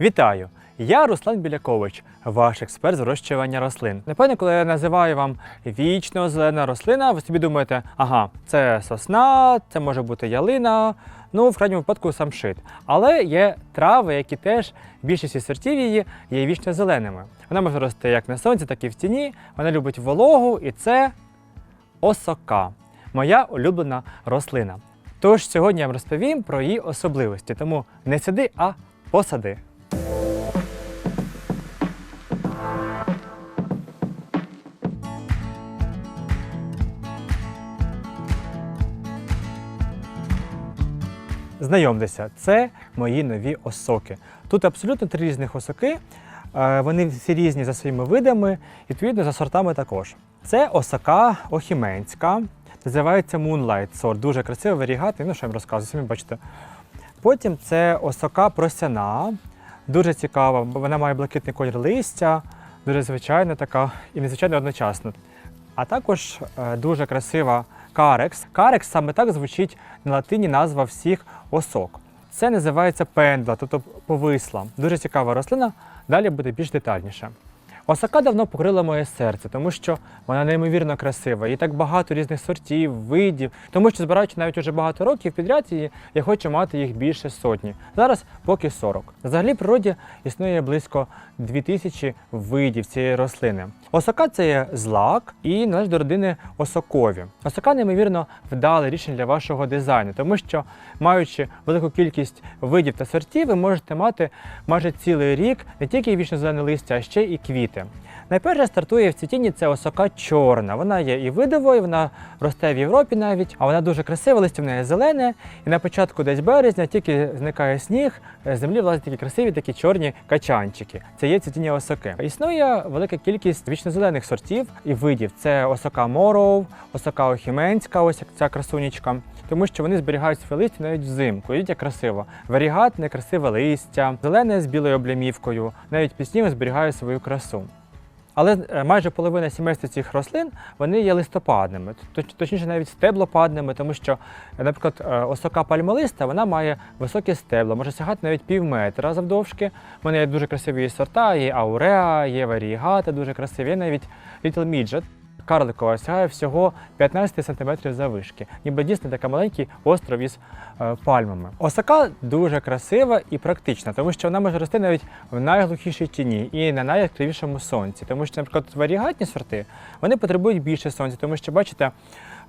Вітаю! Я Руслан Білякович, ваш експерт з вирощування рослин. Напевно, коли я називаю вам вічно зелена рослина, ви собі думаєте, ага, це сосна, це може бути ялина, ну в крайньому випадку самшит. Але є трави, які теж більшість сортів її є вічно зеленими. Вона може рости як на сонці, так і в тіні. Вона любить вологу, і це осока, моя улюблена рослина. Тож сьогодні я вам розповім про її особливості, тому не сиди, а посади. Знайомтеся, це мої нові осоки. Тут абсолютно три різних осоки. Е, Вони всі різні за своїми видами, відповідно за сортами також. Це осока охіменська, називається Moonlight сорт. Дуже красивий, варігатний, ну що я вам розказую, самі бачите. Потім це осока просяна, дуже цікава, бо вона має блакитний колір листя, дуже звичайна така і незвичайно одночасно. А також е, дуже красива карекс. Карекс саме так звучить на латині назва всіх осок. Це називається пендла, тобто повисла. Дуже цікава рослина. Далі буде більш детальніше. Осака давно покрила моє серце, тому що вона неймовірно красива. І так багато різних сортів, видів. Тому що збираючи навіть уже багато років підряд її, я хочу мати їх більше сотні. Зараз поки 40. Взагалі в природі існує близько 2000 видів цієї рослини. Осака це є злак і належить до родини осокові. Осака неймовірно вдале рішення для вашого дизайну, тому що, маючи велику кількість видів та сортів, ви можете мати майже цілий рік не тільки вічно зелене листя, а ще і квіти працюєте. Найперше стартує в цвітінні це осока чорна. Вона є і видовою, вона росте в Європі навіть, а вона дуже красива, листя в неї зелене. І на початку десь березня, тільки зникає сніг, землі влазять такі красиві, такі чорні качанчики. Це є цвітіння осоки. Існує велика кількість вічнозелених сортів і видів. Це осока моров, осока охіменська, ось як ця красунечка. Тому що вони зберігають своє листя навіть взимку. Видите, як красиво. Варігатне, красиве листя, зелене з білою облямівкою, навіть пізніше зберігає свою красу. Але е, майже половина сімейства цих рослин вони є листопадними, точніше навіть стеблопадними, тому що, е, наприклад, е, осока пальмолиста вона має високі стебла, може сягати навіть пів метра завдовжки. Мене є дуже красиві сорта, є ауреа, є варігата, дуже красиві, є навіть Little Midget. Карликова сягає всього 15 см завишки, ніби дійсно такий маленький остров із е, пальмами. Осака дуже красива і практична, тому що вона може рости навіть в найглухішій тіні і на найяскравішому сонці. Тому що, наприклад, варігатні сорти вони потребують більше сонця, тому що, бачите,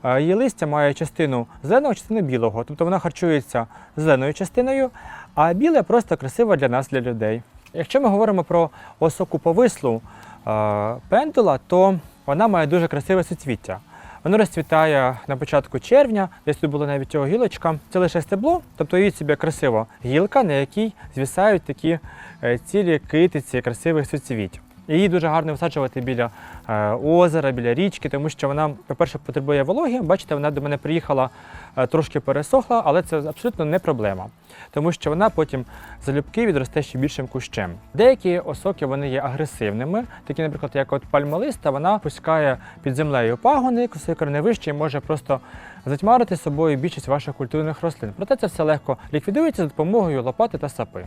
е, її листя має частину зеленого, частину білого, тобто вона харчується зеленою частиною, а біле просто красиво для нас, для людей. Якщо ми говоримо про осоку повислу е, пендула, то вона має дуже красиве соцвіття. Воно розцвітає на початку червня, десь тут була навіть цього гілочка. Це лише стебло, тобто її собі красиво гілка, на якій звісають такі е, цілі китиці красивих суцвіть. Її дуже гарно висаджувати біля е, озера, біля річки, тому що вона, по-перше, потребує вологи. Бачите, вона до мене приїхала е, трошки пересохла, але це абсолютно не проблема, тому що вона потім залюбки відросте ще більшим кущем. Деякі осоки вони є агресивними, такі, наприклад, як от пальмолиста, вона пускає під землею пагони, косий корневище і може просто затьмарити собою більшість ваших культурних рослин. Проте це все легко ліквідується за допомогою лопати та сапи.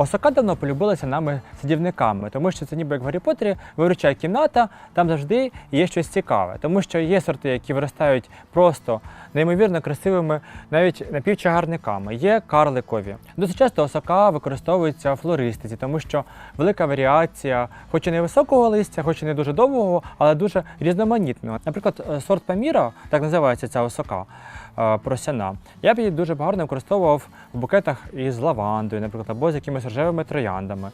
Осака давно полюбилася нами садівниками, тому що це ніби як в Гаррі Поттері, виручає кімната, там завжди є щось цікаве. Тому що є сорти, які виростають просто неймовірно красивими, навіть напівчагарниками. Є карликові. Досить часто осака використовується в флористиці, тому що велика варіація, хоч і не високого листя, хоч і не дуже довгого, але дуже різноманітного. Наприклад, сорт Паміра, так називається ця осака е, просяна. Я б її дуже гарно використовував в букетах із лавандою, наприклад, або з якимись рожевими трояндами.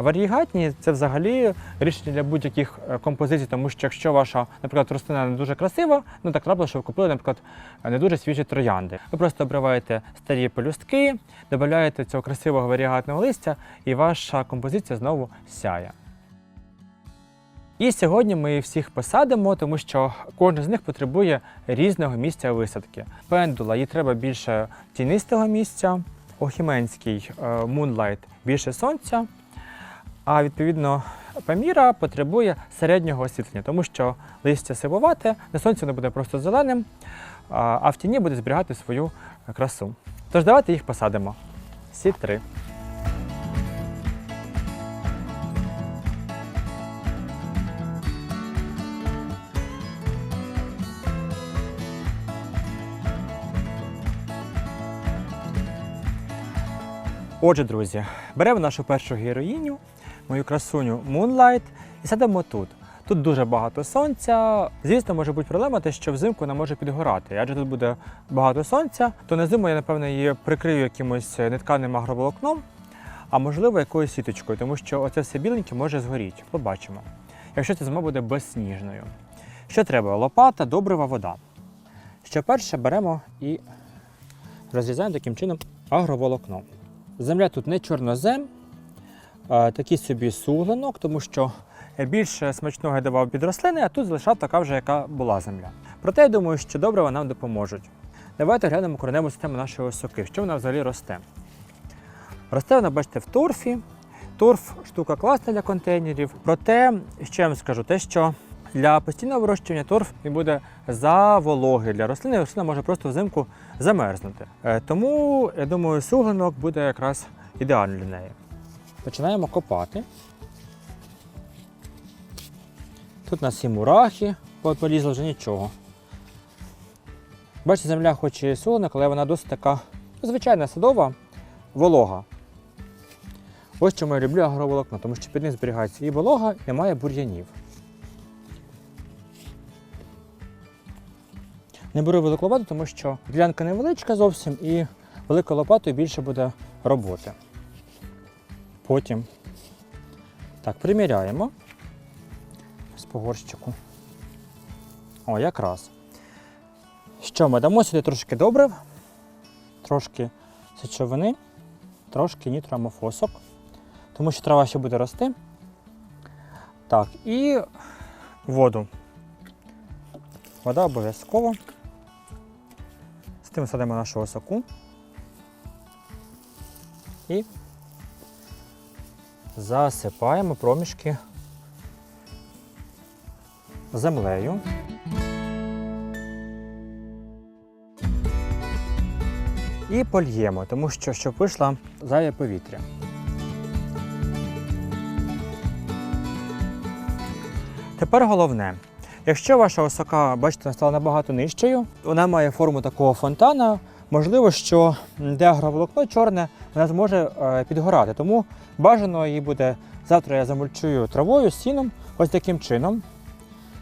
Варігатні це взагалі рішення для будь-яких е, композицій, тому що якщо ваша, наприклад, рослина не дуже красива, ну так трапилося, що ви купили, наприклад, не дуже свіжі троянди. Ви просто обриваєте старі пелюстки, додаєте цього красивого варігатного листя, і ваша композиція знову сяє. І сьогодні ми всіх посадимо, тому що кожен з них потребує різного місця висадки. Пендула їй треба більше тінистого місця, охіменський е, Moonlight більше сонця, а відповідно Паміра потребує середнього освітлення, тому що листя сивувате, на сонці воно буде просто зеленим, а в тіні буде зберігати свою красу. Тож давайте їх посадимо. Сі3. Отже, друзі, беремо нашу першу героїню, мою красуню Moonlight, і садимо тут. Тут дуже багато сонця. Звісно, може бути проблема, те, що взимку вона може підгорати. Адже тут буде багато сонця, то на зиму я, напевно, її прикрию якимось нетканим агроволокном, а можливо якоюсь сіточкою, тому що оце все біленьке може згоріти. Побачимо. Якщо ця зима буде безсніжною. Що треба? Лопата, добрива, вода. Що перше беремо і розрізаємо таким чином агроволокно. Земля тут не чорнозем, такий собі суглинок, тому що більше смачного я давав під рослини, а тут залишав така вже, яка була земля. Проте я думаю, що добрива нам допоможуть. Давайте глянемо кореневу систему нашої осоки. Що вона взагалі росте? Росте вона, бачите, в торфі. Торф штука класна для контейнерів. Проте, ще я вам скажу, те, що для постійного вирощування торф він буде за вологий для рослини, рослина може просто взимку замерзнути. Е, Тому, я думаю, суглинок буде якраз ідеальний для неї. Починаємо копати. Тут у нас і мурахи, от полізли вже нічого. Бачите, земля хоч і суглинок, але вона досить така ну, звичайна садова, волога. Ось чому я люблю агроволокно, тому що під ним зберігається і волога, і немає бур'янів. Не беру велику лопату, тому що ділянка невеличка зовсім і великою лопатою більше буде роботи. Потім так, приміряємо з погорщику. О, якраз. Що ми дамо сюди трошки добрив, трошки сечовини, трошки нітроамофосок, тому що трава ще буде рости. Так, і воду. Вода обов'язково. Тим садимо нашу осоку. І засипаємо проміжки землею. І польємо, тому що щоб вийшло зайве повітря. Тепер головне. Якщо ваша осока, бачите, стала набагато нижчою, вона має форму такого фонтана. Можливо, що де агроволокно чорне, вона зможе е, підгорати. Тому бажано її буде завтра я замульчую травою, сіном, ось таким чином,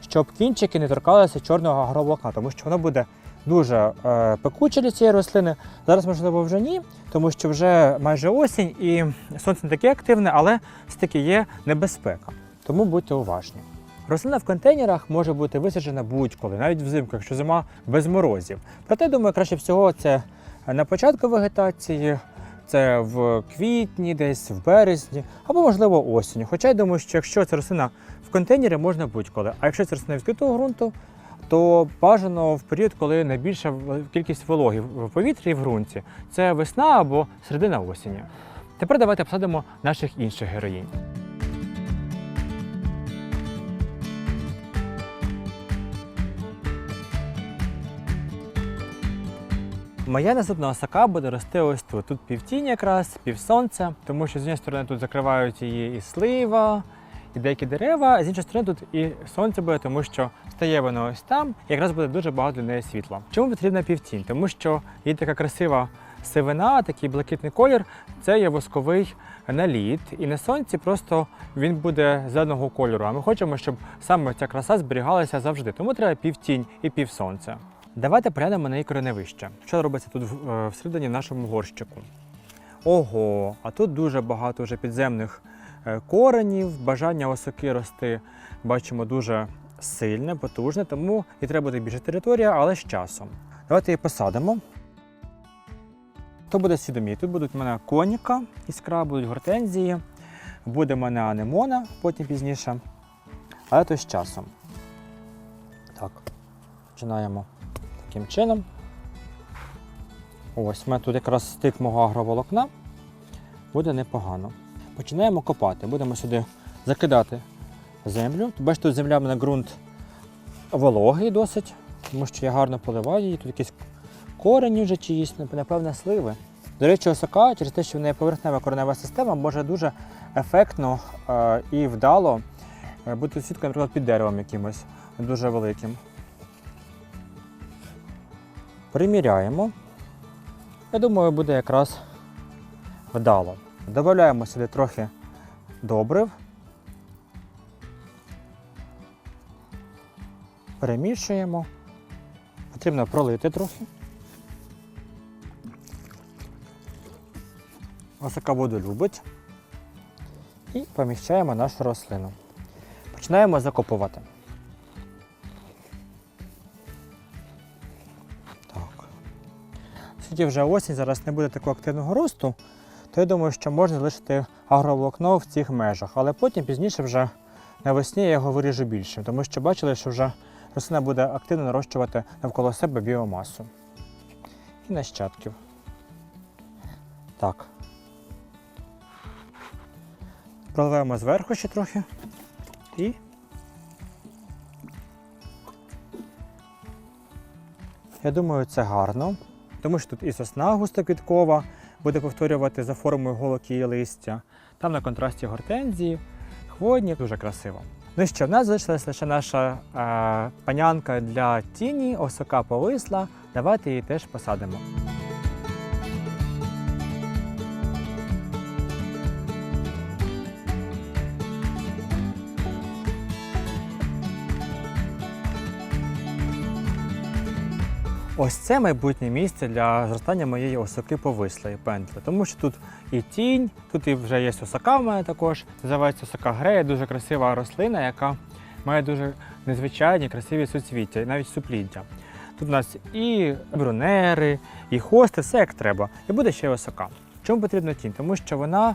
щоб кінчики не торкалися чорного агроволокна, тому що воно буде дуже е, пекуче для цієї рослини. Зараз, можливо, вже ні, тому що вже майже осінь і сонце не таке активне, але все-таки є небезпека. Тому будьте уважні. Рослина в контейнерах може бути висаджена будь-коли, навіть взимку, якщо зима без морозів. Проте, думаю, краще всього це на початку вегетації, це в квітні, десь в березні, або, можливо, осінню. Хоча я думаю, що якщо це рослина в контейнері, можна будь-коли. А якщо це рослина відкритого ґрунту, то бажано в період, коли найбільша кількість вологи в повітрі і в ґрунті. Це весна або середина осені. Тепер давайте посадимо наших інших героїнь. Моя наступна осака буде рости ось тут. Тут півтінь якраз, півсонця, тому що з однієї сторони тут закривають її і слива, і деякі дерева, а з іншої сторони тут і сонце буде, тому що стає воно ось там, і якраз буде дуже багато для неї світла. Чому потрібна півтінь? Тому що є така красива сивина, такий блакитний колір, це є восковий наліт, і на сонці просто він буде зеленого кольору. А ми хочемо, щоб саме ця краса зберігалася завжди. Тому треба півтінь і півсонця. Давайте поглянемо на її кореневище. Що робиться тут е, всередині в нашому горщику? Ого, а тут дуже багато вже підземних е, коренів, бажання осоки рости бачимо дуже сильне, потужне, тому і треба буде більше територія, але з часом. Давайте її посадимо. То буде сідомій. Тут будуть в мене коніка, іскра, будуть гортензії, буде в мене анемона потім пізніше. Але то з часом. Так, починаємо таким чином. Ось, тут якраз стик мого агроволокна. Буде непогано. Починаємо копати. Будемо сюди закидати землю. Бачите, тут земля в мене ґрунт вологий досить, тому що я гарно поливаю її. Тут якісь корені вже чиїсь, напевне, сливи. До речі, осока, через те, що в неї поверхнева коренева система, може дуже ефектно е, і вдало е, бути сіткою, наприклад, під деревом якимось дуже великим. Приміряємо. Я думаю, буде якраз вдало. Додаємо сюди трохи добрив. Перемішуємо. Потрібно пролити трохи. Осока воду любить. І поміщаємо нашу рослину. Починаємо закопувати. Оскільки вже осінь, зараз не буде такого активного росту, то я думаю, що можна залишити агроволокно в цих межах. Але потім пізніше вже навесні я його виріжу більшим, тому що бачили, що вже рослина буде активно нарощувати навколо себе біомасу. І нащадків. Так. Проливаємо зверху ще трохи. І. Я думаю, це гарно, тому що тут і сосна густоквіткова буде повторювати за формою голок її листя. Там на контрасті гортензії, хвойні, дуже красиво. Ну що, в нас залишилася лише наша е, панянка для тіні, осока повисла. Давайте її теж посадимо. Ось це майбутнє місце для зростання моєї осоки повислої пендлі, тому що тут і тінь, тут і вже є осока в мене також. Називається осока грея, дуже красива рослина, яка має дуже незвичайні красиві суцвіття, навіть супліддя. Тут у нас і брунери, і хости, все як треба. І буде ще й осока. Чому потрібна тінь? Тому що вона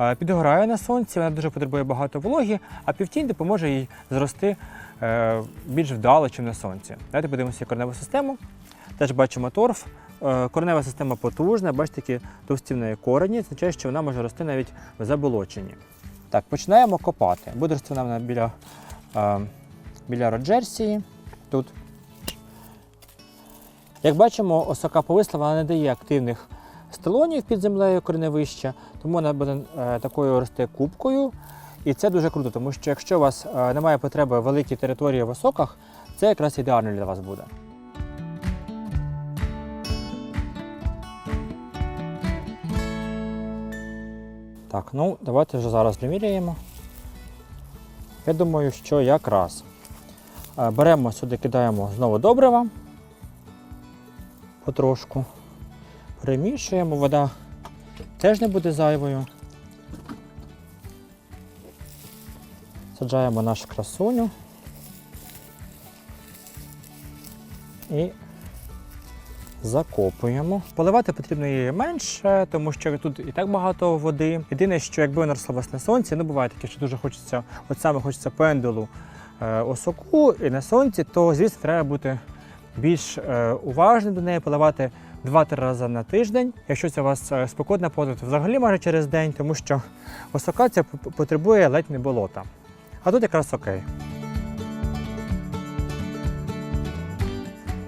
е, підгорає на сонці, вона дуже потребує багато вологи, а півтінь допоможе їй зрости е, більш вдало, ніж на сонці. Давайте подивимося кореневу систему. Теж бачимо торф. Е, Коренева система потужна, бачите, такі товсті в неї корені, означає, що вона може рости навіть в заболоченні. Так, починаємо копати. Буде рости вона біля, е, біля роджерсії. Тут. Як бачимо, осока повисла, вона не дає активних стелонів під землею кореневища, тому вона буде е, такою рости кубкою. І це дуже круто, тому що якщо у вас немає потреби великій території в осоках, це якраз ідеально для вас буде. Так, ну давайте вже зараз доміряємо. Я думаю, що якраз Е, беремо сюди, кидаємо знову добрива потрошку. Перемішуємо, вода теж не буде зайвою. Саджаємо нашу красуню. І закопуємо. Поливати потрібно її менше, тому що тут і так багато води. Єдине, що якби вона росла на сонці, ну буває таке, що дуже хочеться, от саме хочеться пендулу е, осоку і на сонці, то звісно треба бути більш е, уважним до неї, поливати 2-3 рази на тиждень. Якщо це у вас е, спекотна погода, то взагалі може через день, тому що осока ця потребує ледь не болота. А тут якраз окей.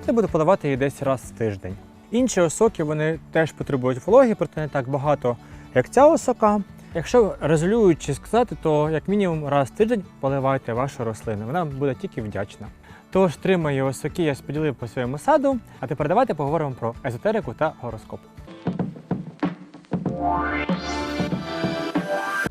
Я буду поливати її десь раз в тиждень. Інші осоки вони теж потребують вологи, проте не так багато, як ця осока. Якщо резолюючи сказати, то як мінімум раз в тиждень поливайте вашу рослину. Вона буде тільки вдячна. Тож три осоки я споділив по своєму саду, а тепер давайте поговоримо про езотерику та гороскоп.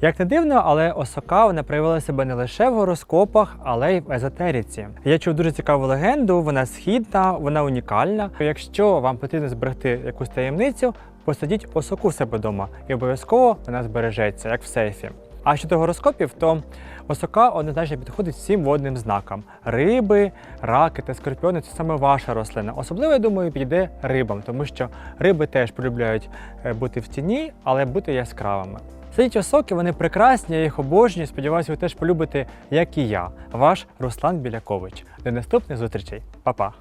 Як не дивно, але осока вона проявила себе не лише в гороскопах, але й в езотериці. Я чув дуже цікаву легенду, вона східна, вона унікальна. Якщо вам потрібно зберегти якусь таємницю, посадіть осоку себе вдома і обов'язково вона збережеться, як в сейфі. А щодо гороскопів, то осока однозначно підходить всім водним знакам: риби, раки та скорпіони це саме ваша рослина. Особливо, я думаю, підійде рибам, тому що риби теж полюбляють е, бути в тіні, але бути яскравими. Сидіть осоки, вони прекрасні, я їх обожнюю. Сподіваюся, ви теж полюбите, як і я, ваш Руслан Білякович. До наступних зустрічей. Па-па!